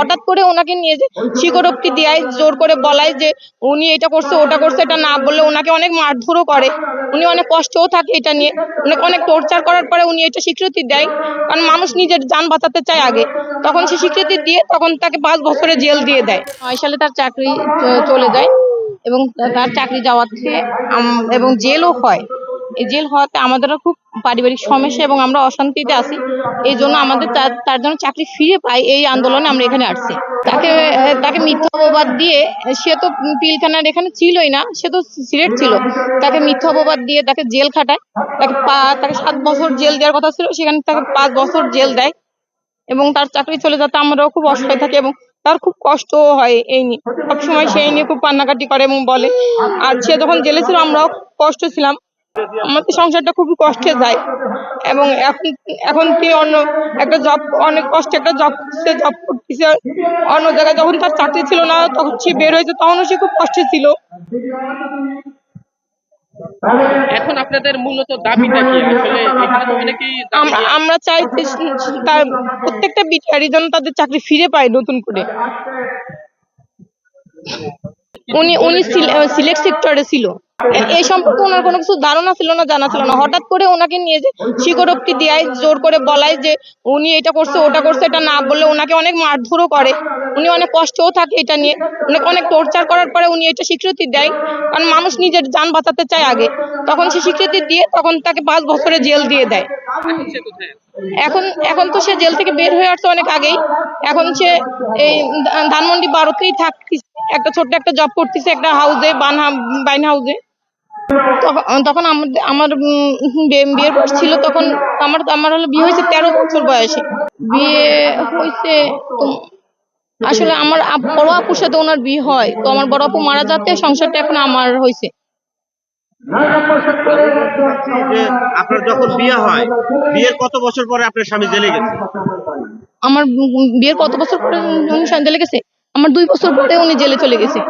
হঠাৎ করে ওনাকে নিয়ে যে স্বীকারোক্তি দেয় জোর করে বলায় যে উনি এটা করছে, ওটা করছে, এটা না বললে ওনাকে অনেক মারধরও করে। উনি অনেক কষ্টও থাকে এটা নিয়ে। অনেক অনেক টর্চার করার পরে উনি এটা স্বীকৃতি দেয়। কারণ মানুষ নিজের যান বাঁচাতে চায় আগে। তখন সে স্বীকৃতি দিয়ে তখন তাকে পাঁচ বছরে জেল দিয়ে দেয়। নয় সালে তার চাকরি চলে যায় এবং তার চাকরি যাওয়ার থেকে এবং জেলও হয়। জেল হওয়াতে আমাদেরও খুব পারিবারিক সমস্যা এবং আমরা অশান্তিতে আছি। এই জন্য আমাদের তার জন্য চাকরি ফিরে পাই এই আন্দোলনে আমরা এখানে আসছি। তাকে তাকে মিথ্যা অপবাদ দিয়ে সে তো পিলখানার এখানে ছিলই না, সে তো সিলেট ছিল। তাকে মিথ্যা অপবাদ দিয়ে তাকে জেল খাটায়। তাকে তাকে সাত বছর জেল দেওয়ার কথা ছিল, সেখানে তাকে পাঁচ বছর জেল দেয়। এবং তার চাকরি চলে যাতে আমরাও খুব অসহায় থাকি এবং তার খুব কষ্ট হয় এই নিয়ে। সবসময় সেই নিয়ে খুব কান্নাকাটি করে এবং বলে। আর সে যখন জেলে ছিল, আমরাও কষ্ট ছিলাম। আমাদের সংসারটা খুবই কষ্টে যায়। এবং এখন এখন তিনি অন্য একটা জব অনেক কষ্টে একটা জব সে জব করতেছে। অন্য জায়গায় যখন তার চাকরি ছিল না তখন সে বের হয়েছে তখনও সে খুব কষ্টে ছিল। এখন আপনাদের মূলত দাবিটা কি? আসলে এখানে তো অনেকেই আমরা চাই যে তার প্রত্যেকটা বিচারি যেন তাদের চাকরি ফিরে পায় নতুন করে। উনি উনি সিলেট সেক্টরে ছিল। এই সম্পর্কে ওনার কোনো কিছু ধারণা ছিল না, জানা ছিল না। হঠাৎ করে ওনাকে নিয়ে যে স্বীকারোক্তি দেয়, জোর করে বলায় যে উনি এটা করছে, ওটা করছে, এটা না বললে ওনাকে অনেক মারধরও করে। উনি অনেক কষ্টও থাকে এটা নিয়ে। অনেক অনেক টর্চার করার পরে উনি এটা স্বীকৃতি দেয়। কারণ মানুষ নিজের যান বাঁচাতে চায় আগে। তখন সে স্বীকৃতি দিয়ে তখন তাকে পাঁচ বছরে জেল দিয়ে দেয়। এখন? এখন তো সে জেল থেকে বের হয়ে আসছে অনেক আগেই। এখন সে এই ধানমন্ডি বারোতেই থাকতিস একটা ছোট্ট একটা জব করতেছে একটা হাউসে বান বাইন হাউসে তখন আমার বিয়ে- বিয়ের বয়স ছিল তখন আমার আমার হলো বিয়ে হয়েছে তেরো বছর বয়সে। বিয়ে হয়েছে আসলে আমার বড় আপুর সাথে ওনার বিয়ে হয়। তো আমার বড় আপু মারা যাতে সংসারটা এখন আমার হয়েছে। আপনার যখন বিয়ে হয় বিয়ের কত বছর পরে আপনার স্বামী জেলে গেছে? আমার বিয়ের কত বছর পরে উনি জেলে গেছে? আমার দুই বছর পরে উনি জেলে চলে গেছে।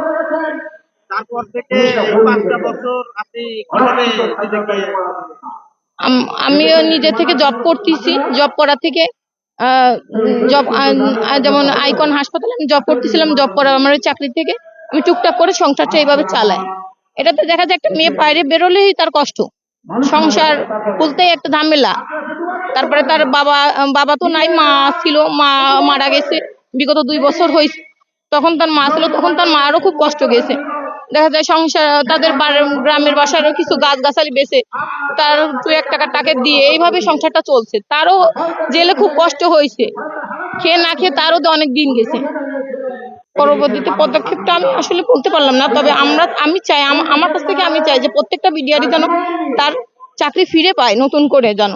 তারপর থেকে পাঁচটা বছর আপনি কীভাবে আমিও নিজে থেকে জব করতেছি জব করা থেকে জব যেমন আইকন হাসপাতালে আমি জব করতেছিলাম জব করা আমার ওই চাকরি থেকে আমি টুকটাক করে সংসারটা এইভাবে চালাই। এটাতে দেখা যায় একটা মেয়ে বাইরে বেরোলেই তার কষ্ট। সংসার খুলতেই একটা ঝামেলা। তারপরে তার বাবা বাবা তো নাই, মা ছিল, মা মারা গেছে, বিগত দুই বছর হয়েছে তখন তার মা ছিল, তখন তার মারও খুব কষ্ট গেছে। দেখা যায় সংসার, তাদের গ্রামের বাসারও কিছু গাছ গাছালি বেছে তার দু, এক টাকা টাকা দিয়ে এইভাবে সংসারটা চলছে। তারও জেলে খুব কষ্ট হয়েছে। খেয়ে না খেয়ে তারও তো অনেক দিন গেছে। পরবর্তীতে পদক্ষেপটা আমি আসলে বলতে পারলাম না, তবে আমরা, আমি চাই, আম- আমার কাছ থেকে আমি চাই যে প্রত্যেকটা বিডিআরই যেন তার চাকরি ফিরে পায় নতুন করে যেন।